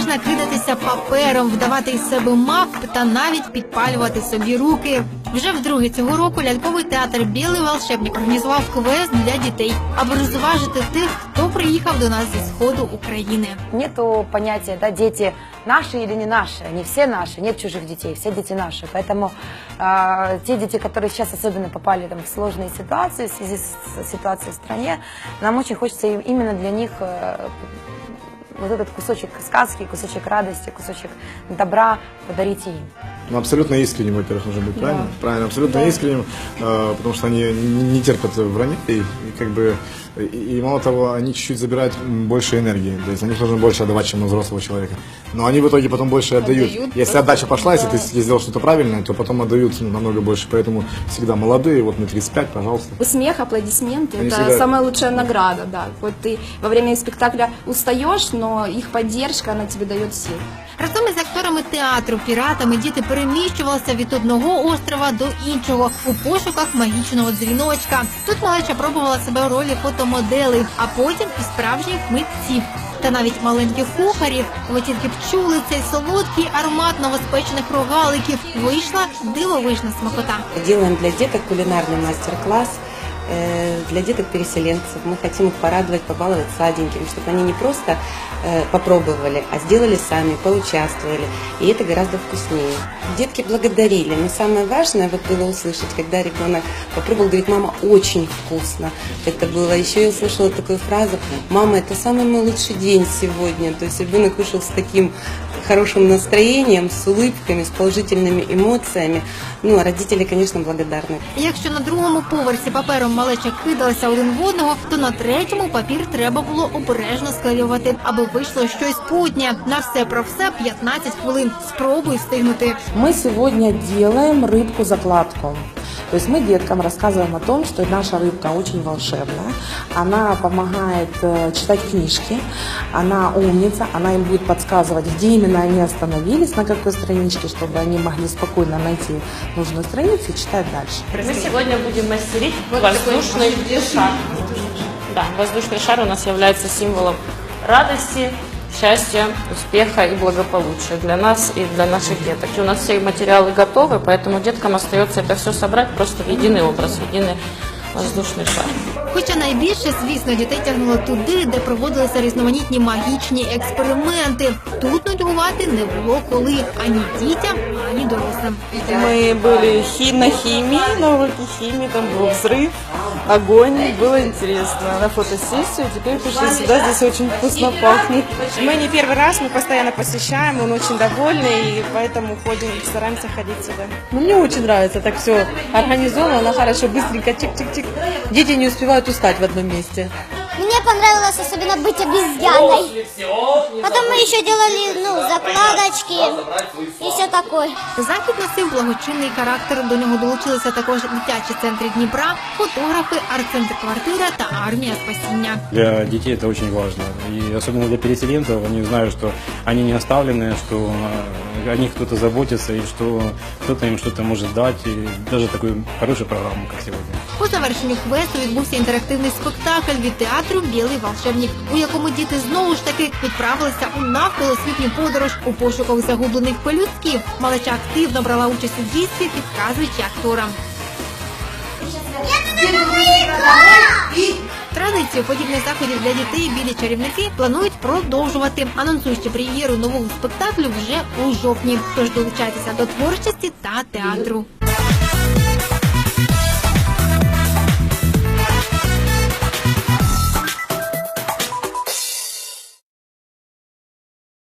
можна кидатися папером, вдавати із себе мавп та навіть підпалювати собі руки. Вже вдруге цього року ляльковий театр Білий волшебник організував квест для дітей, аби розважити тих, хто приїхав до нас зі сходу України. Нету понятия, да, дети наши или не наши, они все наши, нет чужих детей, все дети наши. Поэтому а, те дети, которые сейчас особенно попали там, в сложные ситуации в связи с ситуацией в стране, нам очень хочется им- именно для них э, вот этот кусочек сказки, кусочек радости, кусочек добра подарить им. Ну, абсолютно искренним, во-первых, нужно быть, правильно? Правильно, абсолютно искренним, э, потому что они не не терпят вранья, и, и как бы, и, и мало того, они чуть-чуть забирают больше энергии, то есть на них нужно больше отдавать, чем у взрослого человека. Но они в итоге потом больше отдают. Если отдача пошла, если ты сделал что-то правильное, то потом отдают ну, намного больше, поэтому всегда молодые, вот на 35, пожалуйста. Смех, аплодисменты Они это всегда- самая лучшая награда, да. Вот ты во время спектакля устаешь, но их поддержка, она тебе дает сил. Разом із акторами театру, піратами діти переміщувалися від одного острова до іншого у пошуках магічного дзвіночка. Тут малеча пробувала себе у ролі фотомоделей, а потім і справжніх митців. Та навіть маленьких кухарів, ви тільки б чули цей солодкий аромат новоспечених рогаликів. Вийшла дивовижна смакота. Делаем для деток кулинарный мастер-класс э, для деток-переселенцев. Мы хотим их порадовать, побаловать сладеньким, чтобы они не просто э, попробовали, а сделали сами, поучаствовали. И это гораздо вкуснее. Детки благодарили, но самое важное вот было услышать, когда ребенок попробовал, говорит, мама, очень вкусно. Это было, еще я услышала такую фразу, мама, это самый мой лучший день сегодня. То есть ребенок вышел с таким хорошим настроением, с улыбками, с положительными эмоциями. Ну, а родители, конечно, благодарны. Якщо на другому поверсі папером малеча кидалася один в одного, то на третьому папір треба було обережно склеювати, аби вийшло щось путнє. На все про все 15 хвилин. Спробуй встигнути. Ми сьогодні робимо рыбку-закладку. То есть мы деткам рассказываем о том, что наша рыбка очень волшебная, она помогает э, читать книжки, она умница, она им будет подсказывать, где именно они остановились, на какой страничке, чтобы они могли спокойно найти нужную страницу и читать дальше. Мы сегодня будем мастерить воздушный шар. Да, воздушный шар у нас является символом радости, счастья, успеха и благополучия для нас и для наших деток. И у нас все материалы готовы, поэтому деткам остается это все собрать просто в единый образ, в единый воздушный шар. Хоча найбільше, звісно, дітей тягнуло туди, де проводилися різноманітні магічні експерименти. Тут нудьгувати не було коли ані дітям, ані дорослим. Мы были хи- на химии, на уроке химии, там был взрыв, огонь, было интересно. На фотосессию, теперь пришли сюда, здесь очень вкусно пахнет. Мы не первый раз, мы постоянно посещаем, он очень довольный, и поэтому ходим, стараемся ходить сюда. Ну, мне очень нравится, так все организовано, хорошо, быстренько, чик-чик-чик. Дети не успевают устать в одном месте. Мне понравилось особенно быть обезьяной. Потом мы еще делали, ну, закладочки и все такое. Захід носив благочинний характер. До нього долучилися також дитячі центри Дніпра, фотографи, арт-центр квартира та армія спасіння. Для детей это очень важно. И особенно для переселенцев, они знают, что они не оставлены, что э, о них кто-то заботится и что кто-то им что-то может дать. И даже такую хорошую программу, как сегодня. По завершенню квесту відбувся інтерактивний спектакль від театру Білий волшебник, у якому діти знову ж таки відправилися у навколосвітню подорож у пошуках загублених пелюстків. Малеча активно брала участь у дійстві, підказуючи акторам. Традицію подібних заходів для дітей білі чарівники планують продовжувати, анонсуючи прем'єру нового спектаклю вже у жовтні. Тож долучайтеся до творчості та театру.